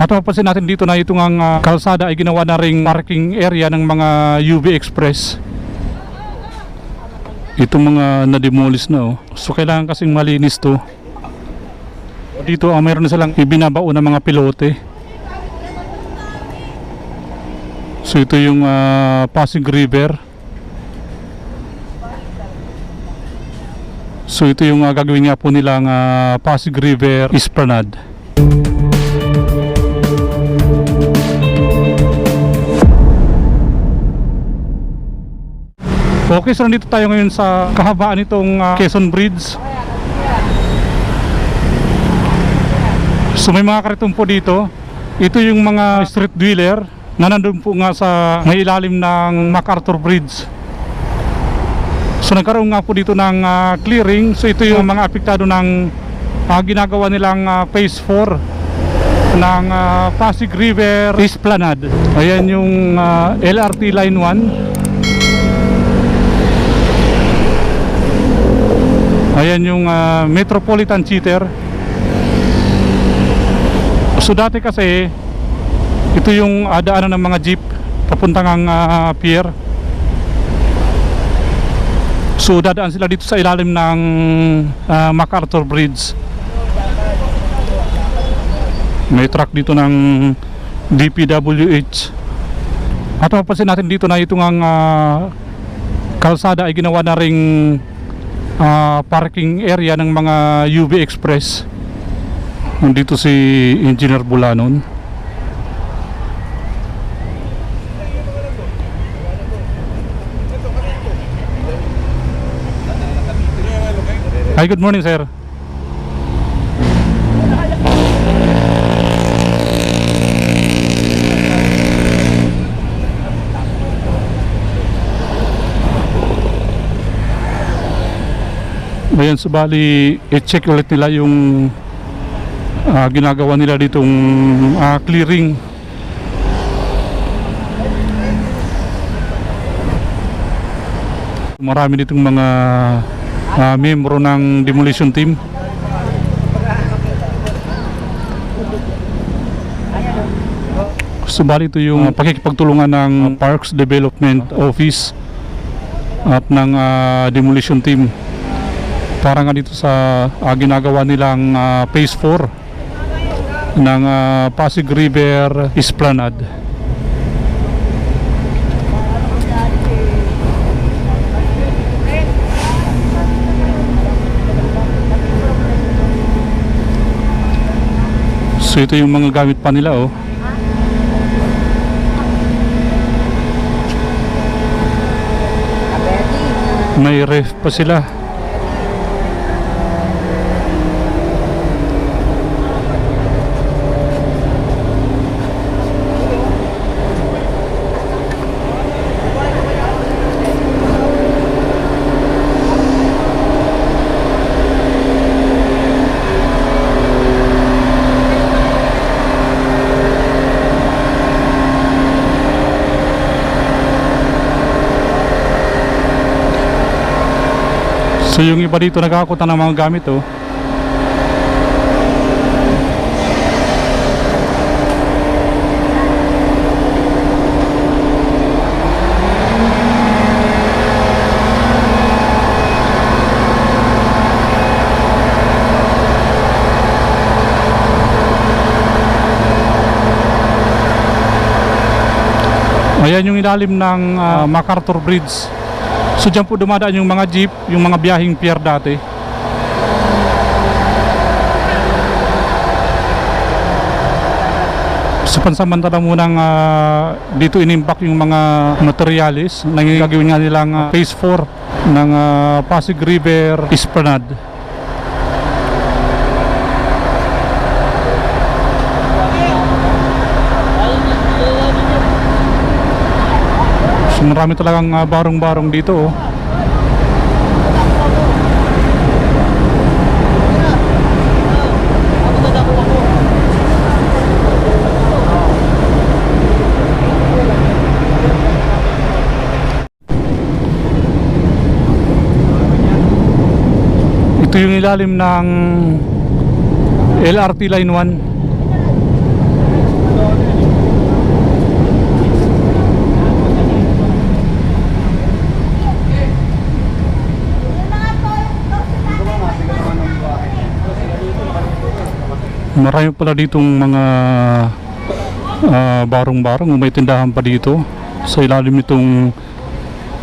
At mapapansin natin dito na itong ang ah, kalsada ay ginawa na ring parking area ng mga UV Express. Itong mga na-demolish na oh. So kailangan kasing malinis to. Dito ah, mayroon na silang ibinabao na mga pilote. So ito yung ah, Pasig River. So ito yung ah, gagawin nga po nilang ah, Pasig River Esplanade. Okay, so nandito tayo ngayon sa kahabaan nitong ah, Quezon Bridge. So may mga kariton po dito. Ito yung mga street dweller na nandun po nga sa may ilalim ng MacArthur Bridge. So nagkaroon nga po dito ng ah, clearing. So ito yung mga apektado ng ah, ginagawa nilang ah, phase 4 ng ah, Pasig River Esplanade. Ayan yung ah, LRT Line 1. Ayan yung ah, Metropolitan Cheater. So dati kasi ito yung ah, daanan ng mga jeep papuntang ang ah, pier. So dadaan sila dito sa ilalim ng ah, MacArthur Bridge. May truck dito ng DPWH. At mapapansin natin dito na itong ang ah, kalsada ay ginawa na ring ah, parking area ng mga UV Express. Nandito si Engineer Bulanon. Hi, good morning, sir. Ayan, subali i-check ulit nila yung ah, ginagawa nila ditong ah, clearing. Marami ditong mga ah, membro ng demolition team. Subali ito yung pakikipagtulungan ng Parks Development Office at ng ah, demolition team para nga dito sa ah, ginagawa nilang ah, phase 4 ng ah, Pasig River Esplanade. So ito yung mga gamit pa nila oh. May ref pa sila. So yung iba dito nagkakakutan ng mga gamit oh. Ayan yung ilalim ng ah, MacArthur Bridge. So dyan po dumadaan yung mga jeep, yung mga biyahing pier dati. So pansamantala munang ah, dito inimpak yung mga materialis na gagawin nga nilang ah, phase 4 ng ah, Pasig River Esplanade. So marami talagang ah, barong-barong dito oh. Ito yung ilalim ng LRT Line 1 Marami pala ditong mga ah, barong-barong, may tindahan pa dito sa ilalim nitong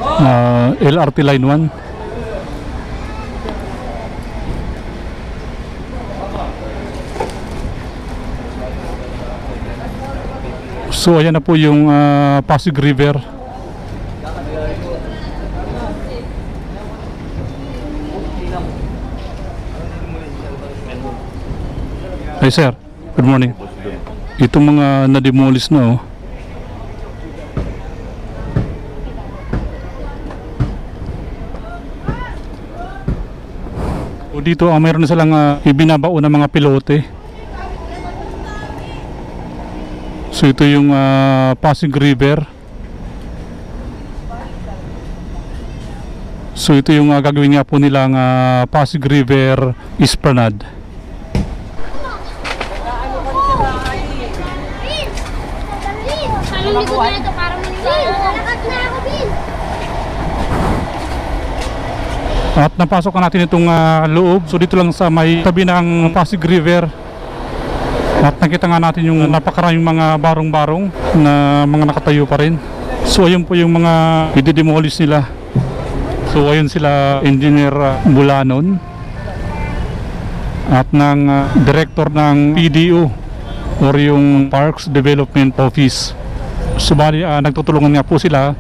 ah, LRT Line 1. So ayan na po yung ah, Pasig River. Hi sir, good morning. Itong mga na-demolish na oh. O dito ah, mayroon na silang ah, ibinabao na mga pilote. So ito yung ah, Pasig River. So ito yung ah, gagawin nga po nilang ah, Pasig River Esplanade. Salong likod na ito para maniwala. Lakad na ako, Bin. At napasok na natin itong ah, loob. So dito lang sa may tabi ng Pasig River. At nakita nga natin yung napakaraming mga barong-barong na mga nakatayo pa rin. So ayun po yung mga i-demolish nila. So ayun sila Engineer ah, Bulanon at ng ah, Director ng PDO or yung Parks Development Office. Subali ah, nagtutulungan nga po sila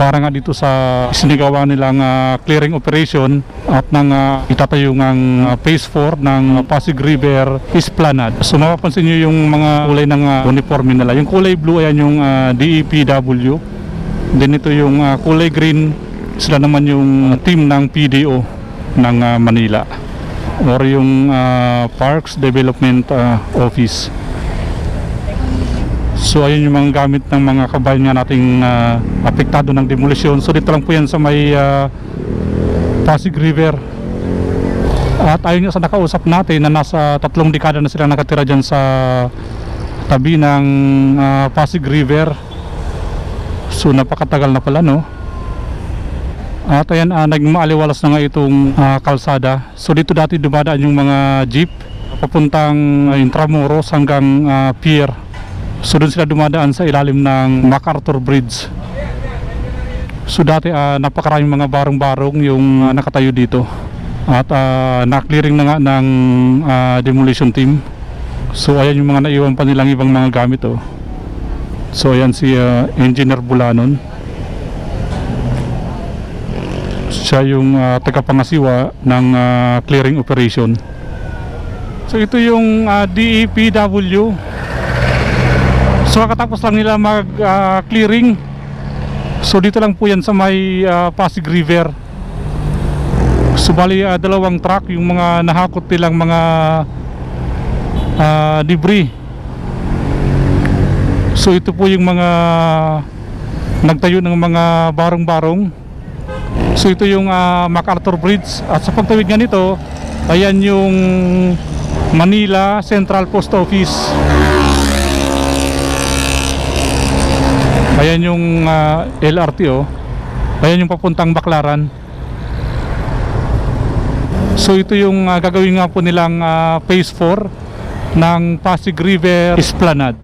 para nga dito sa sinigawa nilang ah, clearing operation at ng uh, itatayo ng ah, phase 4 ng Pasig River Esplanade. So mapapansin nyo yung mga kulay ng ah, uniforme nila. Yung kulay blue ayan yung ah, DEPW. Then ito yung ah, kulay green sila naman yung team ng PDO ng ah, Manila or yung ah, Parks Development ah, Office. So ayun yung mga gamit ng mga kabayan nga nating ah, apektado ng demolisyon. So dito lang po yan sa may ah, Pasig River. At ayun nga sa nakausap natin na nasa tatlong dekada na sila nakatira dyan sa tabi ng ah, Pasig River. So napakatagal na pala no. At ayan, uh, nagmaaliwalas na nga itong ah, kalsada. So dito dati dumadaan yung mga jeep papuntang uh, Intramuros hanggang ah, pier. So doon sila dumadaan sa ilalim ng MacArthur Bridge. So dati ah, napakaraming mga barong-barong yung ah, nakatayo dito. At ah, na-clearing na nga ng ah, demolition team. So ayan yung mga naiwan pa nilang ibang mga gamit oh. So ayan si ah, Engineer Bulanon. Siya yung ah, tagapangasiwa ng ah, clearing operation. So ito yung ah, DEPW. So kakatapos lang nila mag ah, clearing. So dito lang po yan sa may ah, Pasig River. So bali ah, dalawang truck yung mga nahakot nilang mga ah, debris. So ito po yung mga nagtayo ng mga barong-barong. So ito yung ah, MacArthur Bridge at sa pagtawid nga nito, ayan yung Manila Central Post Office. Ayan yung ah, LRT oh. Ayan yung papuntang Baklaran. So ito yung ah, gagawin nga po nilang ah, phase 4 ng Pasig River Esplanade.